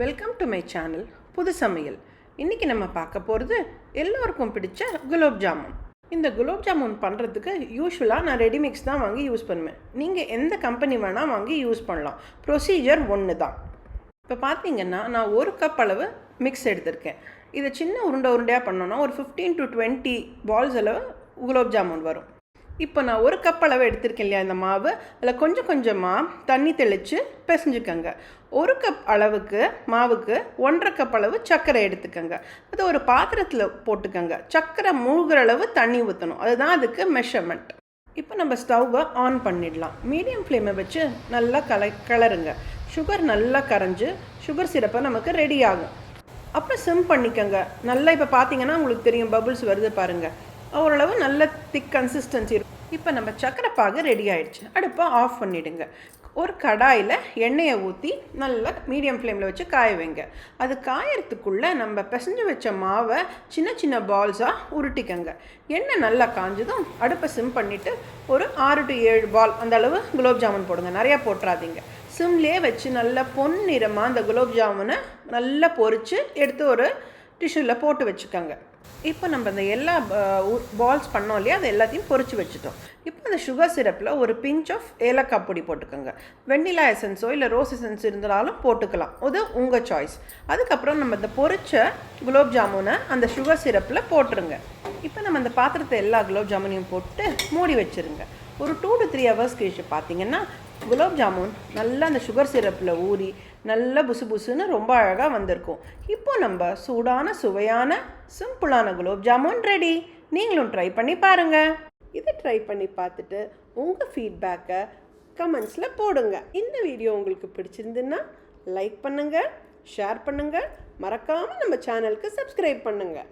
Welcome to my channel புது சமையல் இன்றைக்கி நம்ம பார்க்க போகிறது எல்லோருக்கும் பிடிச்ச குலோப் ஜாமுன். இந்த குலோப் ஜாமுன் பண்ணுறதுக்கு யூஸ்வலாக நான் ரெடிமிக்ஸ் தான் வாங்கி யூஸ் பண்ணுவேன். நீங்கள் எந்த கம்பெனி வேணால் வாங்கி யூஸ் பண்ணலாம். ப்ரொசீஜர் ஒன்று தான். இப்போ பார்த்தீங்கன்னா நான் ஒரு கப் அளவு மிக்ஸ் எடுத்திருக்கேன். இதை சின்ன உருண்டை உருண்டையாக பண்ணோன்னா ஒரு ஃபிஃப்டீன் டு டுவெண்ட்டி பால்ஸ் அளவு குலோப் ஜாமுன் வரும். இப்போ நான் ஒரு கப் அளவு எடுத்திருக்கேன் இல்லையா இந்த மாவு? அதில் கொஞ்சம் கொஞ்சமாக தண்ணி தெளித்து பிசைஞ்சுக்கோங்க. ஒரு கப் அளவுக்கு மாவுக்கு ஒன்றரை கப் அளவு சர்க்கரை எடுத்துக்கோங்க. அது ஒரு பாத்திரத்தில் போட்டுக்கோங்க. சர்க்கரை மூழ்கிற அளவு தண்ணி ஊற்றணும் அதுதான் அதுக்கு மெஷர்மெண்ட் இப்போ நம்ம ஸ்டவ்வை ஆன் பண்ணிடலாம். மீடியம் ஃப்ளேமை வச்சு நல்லா கல கிளறுங்க. சுகர் நல்லா கரைஞ்சு சுகர் சிரப்பை நமக்கு ரெடி ஆகும். அப்புறம் சிம் பண்ணிக்கோங்க. நல்லா இப்போ பார்த்தீங்கன்னா உங்களுக்கு தெரியும் பபுள்ஸ் வருது பாருங்கள் ஓரளவு நல்ல திக் கன்சிஸ்டன்சி இருக்கும் இப்போ நம்ம சக்கரை பாகு ரெடி ஆயிடுச்சு. அடுப்பை ஆஃப் பண்ணிவிடுங்க ஒரு கடாயில் எண்ணெயை ஊற்றி நல்லா மீடியம் ஃப்ளேமில் வச்சு காய வைங்க. அது காயறதுக்குள்ளே நம்ம பிசைஞ்சு வச்ச மாவை சின்ன சின்ன பால்ஸாக உருட்டிக்கங்க. எண்ணெய் நல்லா காஞ்சதும் அடுப்பை சிம் பண்ணிவிட்டு ஒரு ஆறு டு ஏழு பால் அந்த அளவு குலோப் ஜாமுன் போடுங்க. நிறையா போட்டுறாதீங்க. சிம்லேயே வச்சு நல்லா பொன்னிறமாக அந்த குலோப் ஜாமுனை நல்லா பொறித்து எடுத்து ஒரு டிஷ்யூவில் போட்டு வச்சுக்கோங்க. இப்போ நம்ம இந்த எல்லா பால்ஸ் பண்ணோம் இல்லையா? அது எல்லாத்தையும் பொறிச்சு வச்சுட்டோம். இப்போ அந்த சுகர் சிரப்பில் ஒரு பிஞ்ச் ஆஃப் ஏலக்காய் பொடி போட்டுக்கோங்க. வெண்ணிலா எசன்ஸோ இல்லை ரோஸ் எசன்ஸ் இருந்தாலும் போட்டுக்கலாம். அது உங்கள் சாய்ஸ் அதுக்கப்புறம் நம்ம இந்த பொரிச்ச குலோப் ஜாமுனை அந்த சுகர் சிரப்பில் போட்டுருங்க. இப்போ நம்ம அந்த பாத்திரத்தை எல்லா குலோப் ஜாமுனையும் போட்டு மூடி வச்சுருங்க. ஒரு டூ டு த்ரீ ஹவர்ஸ் கழிச்சு பார்த்தீங்கன்னா குலோப் ஜாமுன் நல்லா அந்த சுகர் சிரப்பில் ஊறி நல்ல புசு புசுன்னு ரொம்ப அழகாக வந்திருக்கும். இப்போ நம்ம சூடான சுவையான சிம்பிளான குலோப் ஜாமுன் ரெடி நீங்களும் ட்ரை பண்ணி பாருங்கள் இதை ட்ரை பண்ணி பார்த்துட்டு உங்கள் ஃபீட்பேக்கை கமெண்ட்ஸில் போடுங்க. இந்த வீடியோ உங்களுக்கு பிடிச்சிருந்துன்னா லைக் பண்ணுங்கள் ஷேர் பண்ணுங்கள் மறக்காமல் நம்ம சேனலுக்கு சப்ஸ்கிரைப் பண்ணுங்கள்